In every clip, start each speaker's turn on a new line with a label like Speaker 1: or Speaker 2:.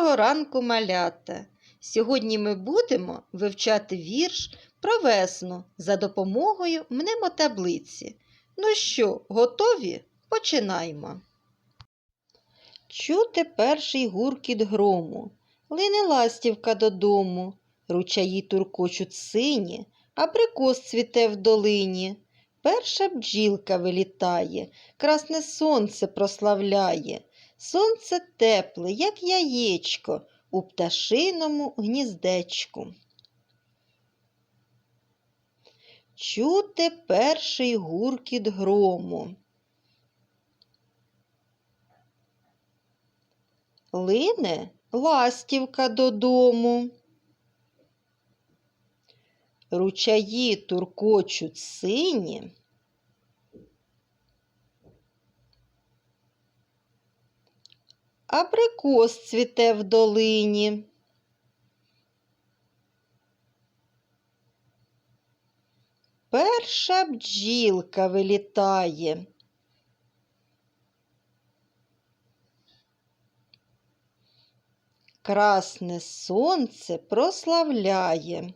Speaker 1: ранку, малята! Сьогодні ми будемо вивчати вірш про весну за допомогою мнемотаблиці. Ну що, готові? Починаймо. Чути перший гуркіт грому, лине ластівка додому, ручаї туркочуть сині, абрикос цвіте в долині. Перша бджілка вилітає, красне сонце прославляє. Сонце тепле, як яєчко, у пташиному гніздечку. Чути перший гуркіт грому. Лине ластівка додому. Ручаї туркочуть сині. Абрикос цвіте в долині. Перша бджілка вилітає. Красне сонце прославляє.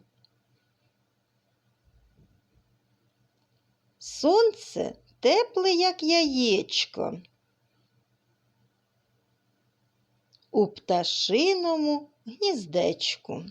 Speaker 1: Сонце тепле, як яєчко. У пташиному гніздечку.